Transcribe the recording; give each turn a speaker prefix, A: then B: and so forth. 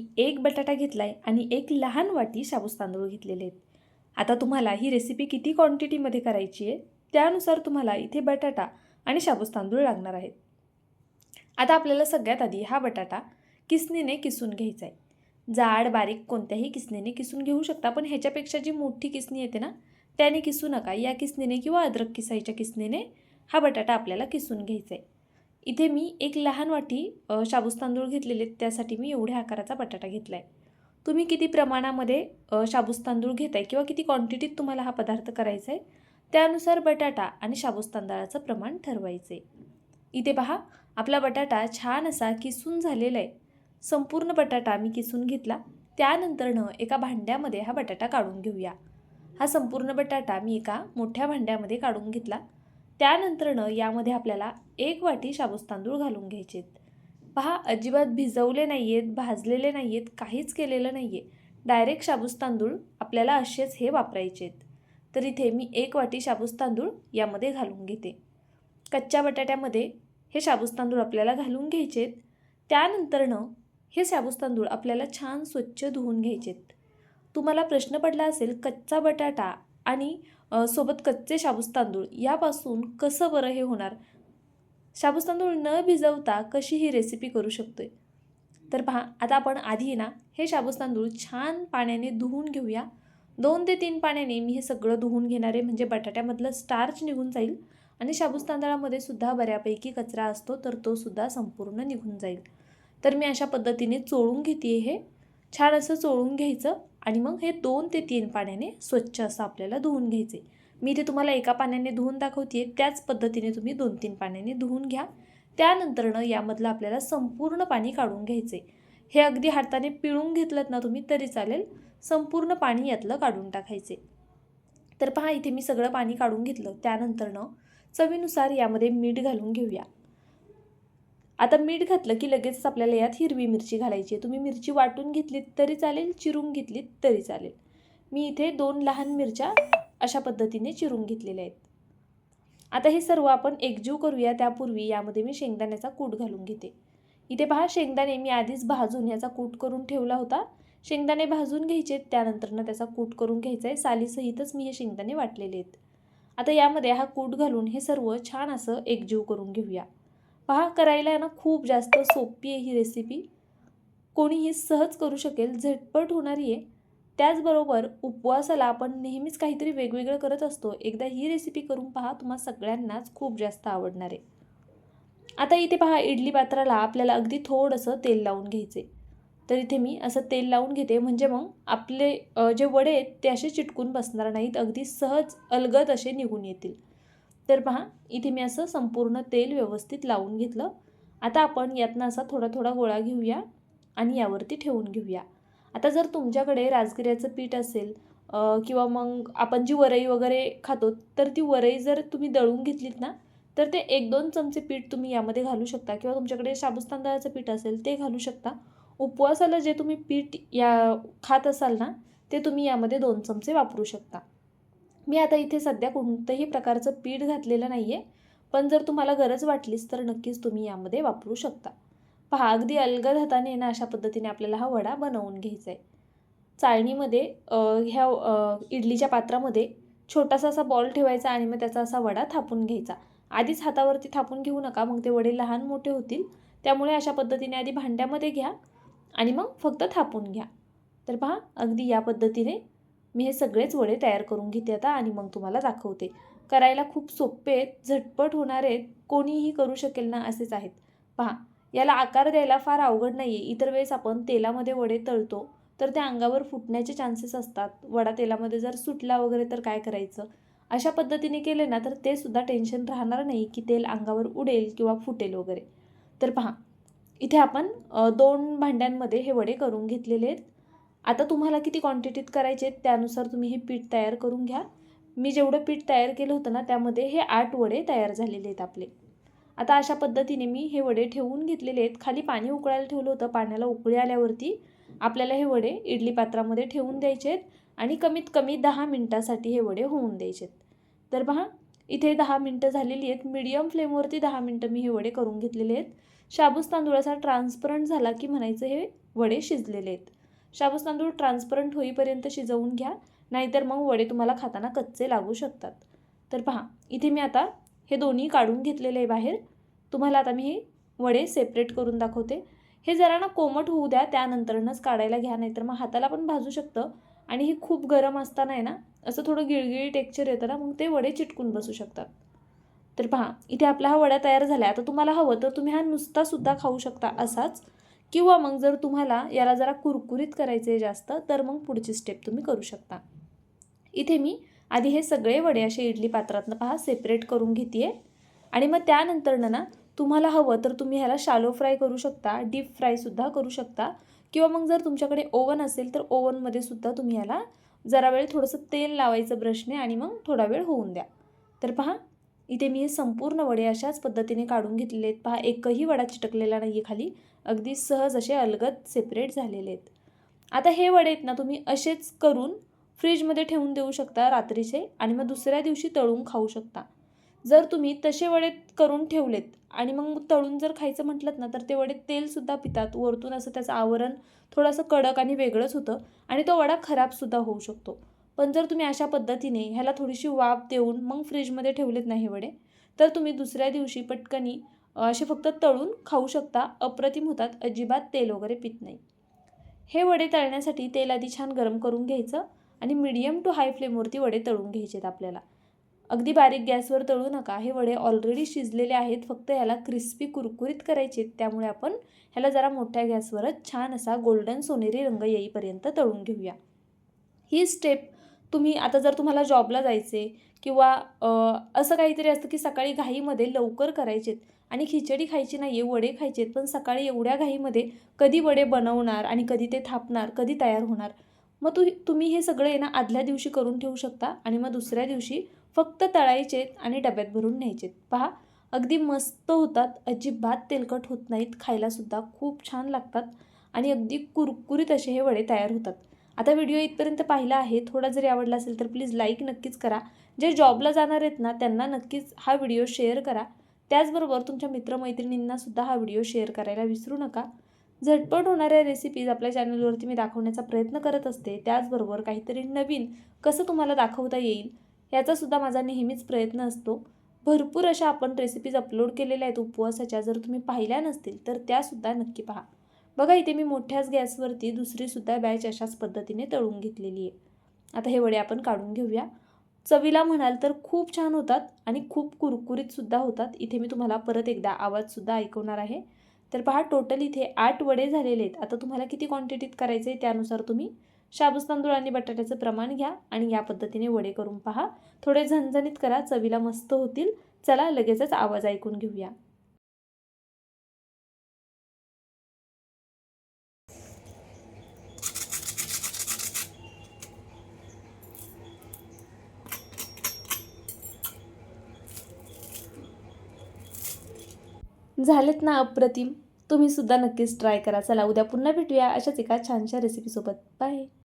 A: मी एक बटाटा घेतला आहे आणि एक लहान वाटी शाबूस तांदूळ घेतलेले आहेत. आता तुम्हाला ही रेसिपी किती क्वांटिटीमध्ये करायची आहे त्यानुसार तुम्हाला इथे बटाटा आणि शाबूस तांदूळ लागणार आहेत. आता आपल्याला सगळ्यात आधी हा बटाटा किसनीने किसून घ्यायचा आहे. जाड बारीक कोणत्याही किसनीने किसून घेऊ शकता पण ह्याच्यापेक्षा जी मोठी किसणी येते ना त्याने किसू नका. या किसनीने किंवा अद्रक किसायच्या किसनीने हा बटाटा आपल्याला किसून घ्यायचा आहे. इथे मी एक लहान वाटी शाबूस तांदूळ घेतलेले आहेत, त्यासाठी मी एवढ्या आकाराचा बटाटा घेतला आहे तुम्ही किती प्रमाणामध्ये शाबूस तांदूळ घेताय किंवा किती क्वांटिटीत तुम्हाला हा पदार्थ करायचा आहे त्यानुसार बटाटा आणि शाबूस तांदळाचं प्रमाण ठरवायचं आहे इथे पहा आपला बटाटा छान असा किसून झालेला आहे संपूर्ण बटाटा मी किसून घेतला. त्यानंतरनं एका भांड्यामध्ये हा बटाटा काढून घेऊया. हा संपूर्ण बटाटा मी एका मोठ्या भांड्यामध्ये काढून घेतला. त्यानंतरनं यामध्ये आपल्याला एक वाटी शाबूस तांदूळ घालून घ्यायचे आहेत पहा अजिबात भिजवले नाही आहेत भाजलेले नाही आहेत काहीच केलेलं नाही आहे डायरेक्ट शाबूस तांदूळ आपल्याला असेच हे वापरायचे आहेत तर इथे मी एक वाटी शाबूस तांदूळ यामध्ये घालून घेते. कच्च्या बटाट्यामध्ये हे शाबूस तांदूळ आपल्याला घालून घ्यायचे आहेत त्यानंतरनं हे शाबूस तांदूळ आपल्याला छान स्वच्छ धुवून घ्यायचे आहेत तुम्हाला प्रश्न पडला असेल कच्चा बटाटा आणि सोबत कच्चे शाबूस तांदूळ. यापासून कसं बरं हे होणार? शाबूस तांदूळ न भिजवता कशी ही रेसिपी करू शकतोय? तर पहा आता आपण आधी ना हे शाबूस तांदूळ छान पाण्याने धुवून घेऊया. दोन ते तीन पाण्याने मी हे सगळं धुवून घेणार आहे म्हणजे बटाट्यामधलं स्टार्च निघून जाईल आणि शाबूस तांदळामध्ये सुद्धा बऱ्यापैकी कचरा असतो तर तो सुद्धा संपूर्ण निघून जाईल. तर मी अशा पद्धतीने चोळून घेते हे. छान असं चोळून घ्यायचं. आणि मग हे दोन ते तीन पाण्याने स्वच्छ असं आपल्याला धुवून घ्यायचे. मी ते तुम्हाला एका पाण्याने धुवून दाखवते त्याच पद्धतीने तुम्ही दोन तीन पाण्याने धुवून घ्या. त्यानंतरनं यामधलं आपल्याला संपूर्ण पाणी काढून घ्यायचे. हे अगदी हाताने पिळून घेतलं ना तुम्ही तरी चालेल. संपूर्ण पाणी यातलं काढून टाकायचे. तर पहा इथे मी सगळं पाणी काढून घेतलं. त्यानंतरनं चवीनुसार यामध्ये मीठ घालून घेऊया. आता मीठ घातलं की लगेचच आपल्याला यात हिरवी मिरची घालायची आहे. तुम्ही मिरची वाटून घेतलीत तरी चालेल चिरून घेतलीत तरी चालेल. मी इथे दोन लहान मिरच्या अशा पद्धतीने चिरून घेतलेल्या आहेत. आता हे सर्व आपण एकजीव करूया. त्यापूर्वी यामध्ये मी शेंगदाण्याचा कूट घालून घेते. इथे पहा शेंगदाणे मी आधीच भाजून याचा कूट करून ठेवला होता. शेंगदाणे भाजून घ्यायचे त्यानंतरनं त्याचा कूट करून घ्यायचा आहे. सालीसहितच मी हे शेंगदाणे वाटलेले आहेत. आता यामध्ये हा कूट घालून हे सर्व छान असं एकजीव करून घेऊया. पहा करायला ना खूप जास्त सोपी आहे ही रेसिपी कोणीही सहज करू शकेल झटपट होणारी आहे. त्याचबरोबर उपवासाला आपण नेहमीच काहीतरी वेगवेगळं करत असतो. एकदा ही रेसिपी करून पहा तुम्हाला सगळ्यांनाच खूप जास्त आवडणार आहे. आता इथे पहा इडली पात्राला आपल्याला अगदी थोडंसं तेल लावून घ्यायचे तर इथे मी असं तेल लावून घेते. म्हणजे मग आपले जे वडे आहेत ते असे चिटकून बसणार नाहीत. अगदी सहज अलगद असे निघून येतील. तर पहा इथे मी असं संपूर्ण तेल व्यवस्थित लावून घेतलं. आता आपण यातनं असा थोडा थोडा गोळा घेऊया आणि यावरती ठेवून घेऊया. आता जर तुमच्याकडे राजगिऱ्याचं पीठ असेल किंवा मग आपण जी वरई वगैरे खातो तर ती वरई जर तुम्ही दळून घेतलीत ना तर ते एक दोन चमचे पीठ तुम्ही यामध्ये घालू शकता. किंवा तुमच्याकडे शाबूस तांदळाचं पीठ असेल ते घालू शकता. उपवासाला जे तुम्ही पीठ या खात असाल ना ते तुम्ही यामध्ये दोन चमचे वापरू शकता. मी आता इथे सध्या कोणतंही प्रकारचं पीठ घातलेलं नाही आहे पण जर तुम्हाला गरज वाटलीच तर नक्कीच तुम्ही यामध्ये वापरू शकता. पहा अगदी अलगद हाताने ना अशा पद्धतीने आपल्याला हा वडा बनवून घ्यायचा आहे चाळणीमध्ये ह्या इडलीच्या पात्रामध्ये छोटासा असा बॉल ठेवायचा आणि मग त्याचा असा वडा थापून घ्यायचा. आधीच हातावरती थापून घेऊ नका मग ते वडे लहान मोठे होतील. त्यामुळे अशा पद्धतीने आधी भांड्यामध्ये घ्या आणि मग फक्त थापून घ्या. तर पहा अगदी या पद्धतीने मी हे सगळेच वडे तयार करून घेते आता आणि मग तुम्हाला दाखवते. करायला खूप सोपे आहेत झटपट होणार आहेत कोणीही करू शकेल ना असेच आहेत. पहा याला आकार द्यायला फार अवघड नाही आहे इतर वेळेस आपण तेलामध्ये वडे तळतो तर त्या अंगावर फुटण्याचे चान्सेस असतात. वडा तेलामध्ये जर सुटला वगैरे तर काय करायचं? अशा पद्धतीने केले ना तर ते सुद्धा टेन्शन राहणार नाही की तेल अंगावर उडेल किंवा फुटेल वगैरे. तर पहा इथे आपण दोन भांड्यांमध्ये हे वडे करून घेतलेले आहेत. आता तुम्हाला किती क्वांटिटीत करायचे आहेत त्यानुसार तुम्ही हे पीठ तयार करून घ्या. मी जेवढं पीठ तयार केलं होतं ना त्यामध्ये हे आठ वडे तयार झालेले आहेत आपले. आता अशा पद्धतीने मी हे वडे ठेवून घेतलेले आहेत. खाली पाणी उकळायला ठेवलं होतं पाण्याला उकळी आल्यावरती. आपल्याला हे वडे इडली पात्रामध्ये ठेवून द्यायचे आहेत आणि कमीत कमी दहा मिनटासाठी हे वडे होऊन द्यायचे आहेत. तर पहा इथे दहा मिनटं झालेली आहेत. मीडियम फ्लेमवरती दहा मिनटं मी हे वडे करून घेतलेले आहेत. शाबूस तांदूळाचा ट्रान्सपरंट झाला की म्हणायचं हे वडे शिजलेले आहेत. शाबूस तांदूळ ट्रान्सपरंट होईपर्यंत शिजवून घ्या. नाहीतर मग वडे तुम्हाला खाताना कच्चे लागू शकतात. तर पहा इथे मी आता हे दोन्ही काढून घेतलेले आहे बाहेर. तुम्हाला आता मी हे वडे सेपरेट करून दाखवते. हे जरा ना कोमट होऊ द्या त्यानंतरनंच काढायला घ्या नाहीतर मग हाताला पण भाजू शकतं. आणि हे खूप गरम असताना आहे ना असं थोडं गिळगिळी टेक्चर येतं ना मग ते वडे चिटकून बसू शकतात. तर पहा इथे आपला हा वडा तयार झाला आता तुम्हाला हवं तर तुम्ही हा नुसतासुद्धा खाऊ शकता असाच. किंवा मग जर तुम्हाला याला जरा कुरकुरीत करायचे जास्त तर मग पुढची स्टेप तुम्ही करू शकता. इथे मी आधी हे सगळे वडे असे इडली पात्रातनं पहा सेपरेट करून घेते आणि मग त्यानंतरनं ना तुम्हाला हवं तर तुम्ही ह्याला शालो फ्राय करू शकता डीप फ्रायसुद्धा करू शकता. किंवा मग जर तुमच्याकडे ओव्हन असेल तर ओव्हनमध्ये सुद्धा तुम्ही ह्याला जरा वेळ थोडंसं तेल लावायचं ब्रशने आणि मग थोडा वेळ होऊन द्या. तर पहा इथे मी हे संपूर्ण वडे अशाच पद्धतीने काढून घेतलेले आहेत. पहा एकही वडा चिटकलेला नाही आहे खाली. अगदी सहज असे अलगद सेपरेट झालेले आहेत. आता हे वडे आहेत ना तुम्ही असेच करून फ्रीजमध्ये ठेवून देऊ शकता रात्रीचे आणि मग दुसऱ्या दिवशी तळून खाऊ शकता. जर तुम्ही तसे वडे करून ठेवलेत आणि मग तळून जर खायचं म्हटलं ना तर ते वडे तेलसुद्धा पितात. वरतून असं त्याचं आवरण थोडंसं कडक आणि वेगळंच होतं आणि तो वडा खराबसुद्धा होऊ शकतो. पण जर तुम्ही अशा पद्धतीने ह्याला थोडीशी वाफ देऊन मग फ्रीजमध्ये ठेवलेत नाही वडे तर तुम्ही दुसऱ्या दिवशी पटकनी असे फक्त तळून खाऊ शकता अप्रतिम होतात अजिबात तेल वगैरे पित नाही. हे वडे तळण्यासाठी तेल आधी छान गरम करून घ्यायचं आणि मिडियम टू हाय फ्लेमवरती वडे तळून घ्यायचे आहेत आपल्याला. अगदी बारीक गॅसवर तळू नका हे वडे ऑलरेडी शिजलेले आहेत फक्त ह्याला क्रिस्पी कुरकुरीत करायचे आहेत त्यामुळे आपण ह्याला जरा मोठ्या गॅसवरच छान असा गोल्डन सोनेरी रंग येईपर्यंत तळून घेऊया. ही स्टेप तुम्ही आता जर तुम्हाला जॉबला जायचे किंवा असं काहीतरी असतं की सकाळी घाईमध्ये लवकर करायचेत आणि खिचडी खायची नाही आहे वडे खायचे आहेत पण सकाळी एवढ्या घाईमध्ये कधी वडे बनवणार आणि कधी ते थापणार कधी तयार होणार? मग तु तुम्ही हे सगळे ना आदल्या दिवशी करून ठेवू शकता आणि मग दुसऱ्या दिवशी फक्त तळायचेत आणि डब्यात भरून न्यायचेत. पहा अगदी मस्त होतात अजिबात तेलकट होत नाहीत खायलासुद्धा खूप छान लागतात आणि अगदी कुरकुरीत असे हे वडे तयार होतात. आता व्हिडिओ इथपर्यंत पाहिला आहे. थोडा जरी आवडला असेल तर प्लीज लाईक नक्कीच करा. जे जॉबला जाणार आहेत ना त्यांना नक्कीच हा व्हिडिओ शेअर करा. त्याचबरोबर तुमच्या मित्रमैत्रिणींनासुद्धा हा व्हिडिओ शेअर करायला विसरू नका. झटपट होणाऱ्या रेसिपीज आपल्या चॅनलवरती मी दाखवण्याचा प्रयत्न करत असते. त्याचबरोबर काहीतरी नवीन कसं तुम्हाला दाखवता येईल याचासुद्धा माझा नेहमीच प्रयत्न असतो. भरपूर अशा आपण रेसिपीज अपलोड केलेल्या आहेत उपवासाच्या. जर तुम्ही पाहिल्या नसतील तर त्यासुद्धा नक्की पहा. बघा इथे मी मोठ्याच गॅसवरती दुसरीसुद्धा बॅच अशाच पद्धतीने तळून घेतलेली आहे. आता हे वडे आपण काढून घेऊया. चवीला म्हणाल तर खूप छान होतात आणि खूप कुरकुरीतसुद्धा होतात. इथे मी तुम्हाला परत एकदा आवाजसुद्धा ऐकवणार आहे. तर पहा टोटल इथे आठ वडे झालेले आहेत. आता तुम्हाला किती क्वांटिटीत करायचे त्यानुसार तुम्ही शाबूस तांदूळ आणि बटाट्याचं प्रमाण घ्या आणि या पद्धतीने वडे करून पहा. थोडे झणझणीत करा चवीला मस्त होतील. चला लगेचच आवाज ऐकून घेऊया. झालेत ना अप्रतिम? तुम्ही सुद्धा नक्कीच ट्राय करा. चला उद्या पुन्हा भेटूया अशाच एका छानशा रेसिपीसोबत बाय